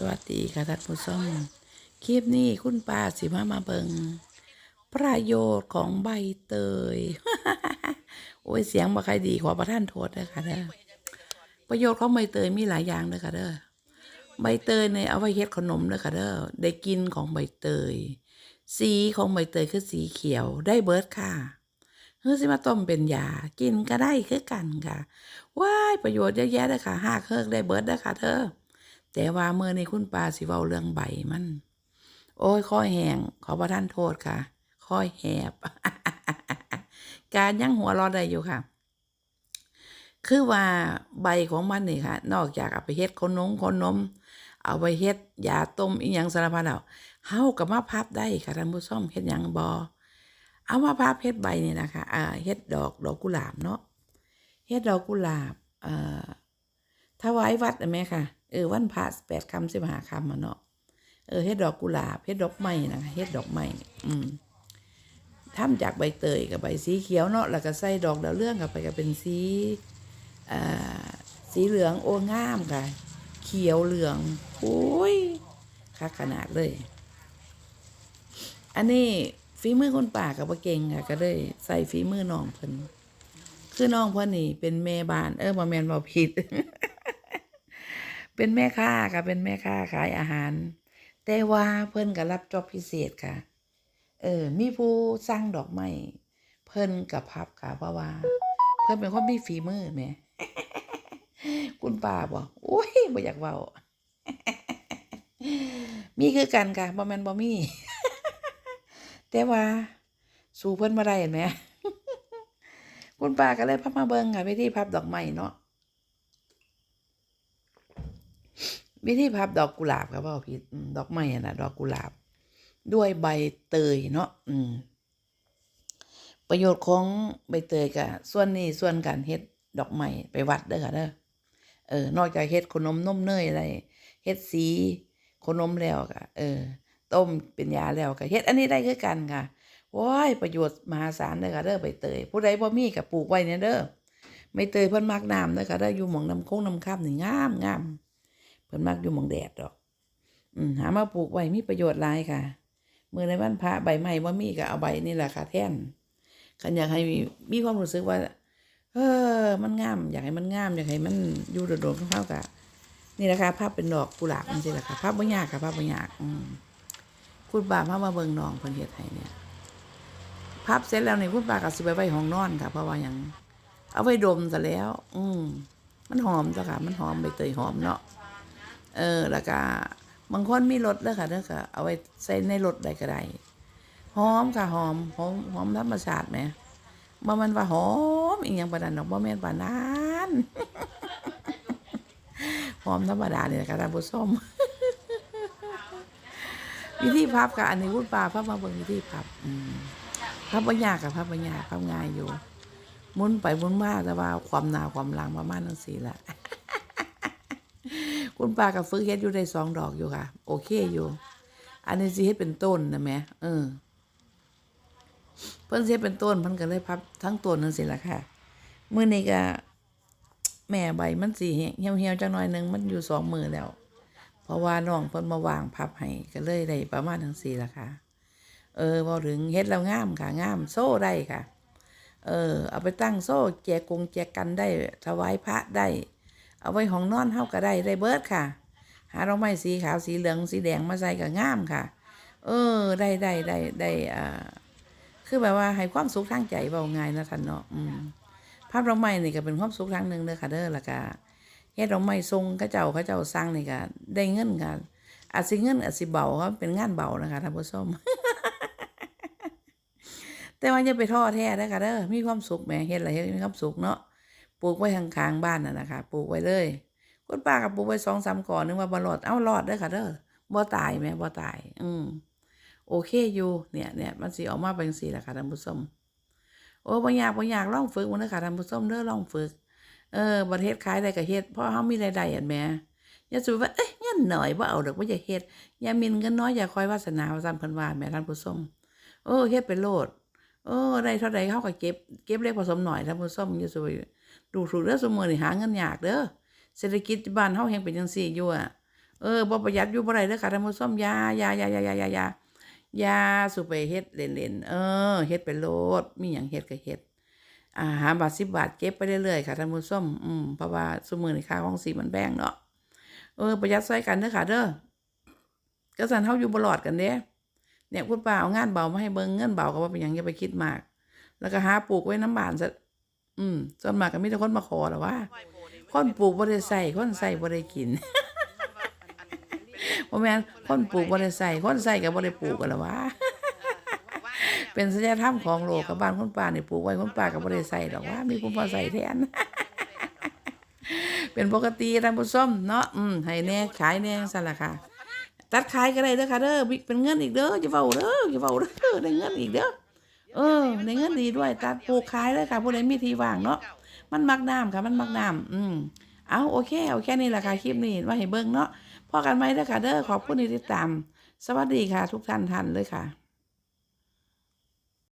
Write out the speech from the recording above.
สวัสดีค่ะท่านผู้ชมคลิปนี้คุณป้าสิมามาเบิงประโยชน์ของใบเตย โอ้ยเสียงบ่ใครดีขอประท่านโทษนะคะเด้อประโยชน์ของใบเตยมีหลายอย่างเลยค่ะเด้อใบเตยเนี่ยเอาไว้เฮ็ดขนมเลยค่ะเด้อได้กินของใบเตย สีของใบเตยคือสีเขียวได้เบิร์ดค่ะเฮ้ยสิมาต้มเป็นยากินก็ได้คือกันค่ะว้ายประโยชน์เยอะแยะเลยค่ะหากเฮิกได้เบิร์ดเลยค่ะเธอ แต่ว่าเมื่อในคุณป้าสิเว้าเรื่องใบมัน โอ้ยข้อแหงขอประท่านโทษค่ะข้อแหบ การยังหัวรอได้อยู่ค่ะ คือว่าใบของมันนี่ค่ะ นอกจากเอาไปเฮ็ดขนมขนม เอาไปเฮ็ดยาต้มอีหยังสารพัดแล้วเฮากับมาพับได้ค่ะท่านผู้ชมเฮ็ดหยังบอเอามาพับเฮ็ดใบนี่นะคะอ่าเฮ็ดดอกดอกกุหลาบเนาะเฮ็ดดอกกุหลาบเอ่อ ถวายวัดนะแม่ค่ะ เออวันพระแปดคำสิบหาคำอะเนาะ เออเฮ็ดดอกกุหลาบเฮ็ดดอกไม้นะคะเฮ็ดดอกไม้อืมทำจากใบเตยกับใบสีเขียวเนาะ แล้วก็ใส่ดอกดาวเรื่องกับไปก็เป็นสีอ่าสีเหลืองโอ้งามค่ะ เขียวเหลืองโอ้ยคักขนาดเลย อันนี้ฝีมือคนป่ากับเก่งค่ะ ก็เลยใส่ฝีมือน้องเพิ่นคือน้องเพิ่นนี่เป็นแม่บ้าน เออบ่แมนบ่ผิด เป็นแม่ค้าค่ะ เป็นแม่ค้าขายอาหาร แต่ว่าเพิ่นก็รับจอบพิเศษค่ะ เออ มีผู้สั่งดอกไม้เพิ่นกับพับค่ะ เพราะว่า เพิ่นเป็นคนมีฝีมือแหม่คุณป้าบอกโอ้ยบ่อยากเว้ามีคือกันค่ะบ่แมนบ่มี แต่ว่า สู่เพิ่นบ่ได้เห็นไหมคุณป้าก็เลยพับมาเบิ่งค่ะวิธีพับดอกไม้เนาะ วิธีพับดอกกุหลาบครับพ่อพี่ดอกไม้อะนะดอกกุหลาบ ด้วยใบเตยเนาะอืม ประโยชน์ของใบเตยกับส่วนนี้ส่วนการเฮ็ดดอกไม้ไปวัดเด้อค่ะเด้อเออนอกจากเฮ็ดขนมนมเนยอะไรเฮ็ดสีขนมแล้วก็เออ ต้มเป็นยาแล้วก็เฮ็ดอันนี้ได้คือกันค่ะว้ายประโยชน์มหาศาลเด้อค่ะเด้อใบเตยผู้ใดบ่มีก็ปลูกไว้เนี่ยเด้อใบเตยเพิ่นมักน้ำเด้อค่ะเด้ออยู่หม่องน้ำโค้งน้ำค่ำนี่งามงาม เพิ่นมักอยู่มองแดดดอก อืมหามาปลูกไว้มีประโยชน์หลายค่ะเมื่อในวันพระใบไม้ว่ามีก็เอาใบนี่แหละค่ะ แท่นคันอยากให้มีมีความรู้สึกว่า เออ มันงาม อยากให้มันงามอยากให้มันอยู่โดดๆเข้ากับนี่แหละค่ะภาพเป็นดอกกุหลาบนี่สิแหละค่ะภาพบ่ยากค่ะภาพบ่ยากอืมคุณบาพามาเบิงนองเพิ่นเฮ็ดให้เนี่ยภาพเสร็จแล้วนี่คุณบาก็สิไปไว้ห้องนอนค่ะ เพราะว่าหยังเอาไว้ดมซะแล้ว อืมมันหอมจ้ะค่ะ มันหอมใบเตยหอมเนาะ เออแล้วก็บางคนมีรถเด้อค่ะเด้อค่ะเอาไว้ใส่ในรถได้ก็ได้หอมค่ะหอมหอมหอมธรรมชาติไหมบ่มันว่าหอมอีหยังปานนั้นดอกบ่แม่นปานนั้นหอมธรรมดานี่แหละค่ะท่านผู้ชมวิธีพับค่ะอันนี้พูดปลาพับมาเบิ่งวิธีพับพับบ่ยากค่ะพับบ่ยาพับง่ายอยู่มุนไปมุนมาแต่ว่าความหนาความหลังประมาณนั้นสิละ คุณป้ากับฝึกเฮ็ดอยู่ได้สองดอกอยู่ค่ะ โอเคอยู่ อันนี้สิเฮ็ดเป็นต้นนะแม่เออ เพิ่นสิเฮ็ดเป็นต้นเพิ่นก็เลยพับทั้งต้นนั่นสิล่ะค่ะมื้อนี้ก็แม่ใบมันสิเหี่ยวเหี่ยวๆจังหน่อยหนึงมันอยู่สองมือแล้ว เพราะว่าน้องเพิ่นมาวางพับให้ก็เลยได้ประมาณทั้งสี่ละค่ะ เออพอถึงเฮ็ดแล้วงามค่ะงามโซ่ได้ค่ะ เออ เอาไปตั้งโซ่แจกงแจกกันได้ถวายพระได้ เอาไว้ห้องนอนเฮาก็ได้ได้เบิดค่ะ หาดอกไม้สีขาวสีเหลืองสีแดงมาใส่ก็งามค่ะ เออได้ได้ได้ได้อ่าคือแบบว่าให้ความสุขทางใจเบาง่ายนะท่านเนาะอืมภาพดอกไม้นี่ก็เป็นความสุขทางหนึ่งเด้อค่ะเด้อล้วก็เฮ็ดดอกไม้ทรงเขาเจ้าเขาเจ้าสร้างนี่ก็ได้เงินกันอาจสิเงินอาจสิเบาครับเป็นงานเบานะคะท่านผู้ชมแต่ว่าอย่าไปท้อแท้เด้อค่ะเด้อมีความสุขแหมเฮ็ดอะไรเฮ็ดมีความสุขเนาะ ปลูกไว้ข้างๆบ้านน่ะนะคะปลูกไว้เลยคุณป้าก็ปลูกไว้สองสามก่อนนึกว่าบ่รอดเอ้ารอดเด้อค่ะเด้อบ่ตายแหมบ่ตาย อืมโอเคอยู่เนี่ยเนี่ยมันสิออกมาเป็นจังซี่แหละค่ะท่านผู้ชมโอ้บ่ยากบ่ยากลองฝึกมันเด้อค่ะท่านผู้ชมเด้อลองฝึก เออประเทศขายได้ก็เฮ็ดเพราะเฮามีรายได้อันแหม่อย่าสิว่าเอ้ยเงินน้อยบ่าเอาดอกบ่าอย่าเฮ็ดอย่ามินเงินน้อยอย่าคอยวาสนาว่าซั่นเพิ่นว่าแม่ท่านผู้ชมเออเฮ็ดไปโลดเออได้เท่าใดเฮาก็เก็บเก็บเล็กผสมหน้อยท่านผู้ชมอย่าสิว่า ดูถูกเด้อสมมือนี่หาเงินยากเด้อเศรษฐกิจบ้านเฮาแฮงเป็นจังซี่อยู่อะเออบ่ประหยัดอยู่บ่ได้เด้อค่ะท่านผู้ชมยายายายายายายายาสุไปเฮ็ดเล่นๆเออเฮ็ดไปโลดมีหยังเฮ็ดก็เฮ็ดอ่าหาบาท10บาทเก็บไปเรื่อยๆค่ะท่านผู้ชมอืมเพราะว่าซุมื้อนี้ค่าของสีมันแพงเนาะเออประหยัดช่วยกันเด้อค่ะเด้อก็สันเฮาอยู่บ่รอดกันเด้เนี่ยคุณป้าเอางานเบามาให้เบิ่งเงินเบาก็บ่าเป็นหยังอย่าไปคิดมาก แล้วก็หาปลูกไว้น้ำบานซะ อืมส่วนมากก็มีแต่คนมาขอแหละว่า คนปลูกบ่ได้ใส่คนใส่บ่ได้กินบ่แม่นคนปลูกบ่ได้ใส่คนใส่ก็บ่ได้ปลูกกันละวะเป็นสัญธรรมของโลกกับบ้านคนป่านี่ปลูกไว้คนป่าก็บ่ได้ใส่ดอกว่า มีผู้มาใส่แทนเป็นปกติท่านผู้ชมเนาะอืมให้แน่ขายแน่ซั่นล่ะค่ะ ตัดขายก็ได้เด้อค่ะเด้อมีเป็นเงินอีกเด้ออย่าเว้าเด้ออย่าเว้าเด้อได้เงินอีกเด้อ เออในเงินดีด้วยตัดปลูกขายเลยค่ะผู้ใดมีที่ว่างเนาะมันมักน้ำค่ะ มันมักน้ำอืมเอาโอเคเอาแค่นี้แหละค่ะคลิปนี้ว่าให้เบิ่งเนาะพอกันไหมเด้อค่ะเด้อขอบคุณที่ติดตาม สวัสดีค่ะ ทุกท่านท่านเลยค่ะ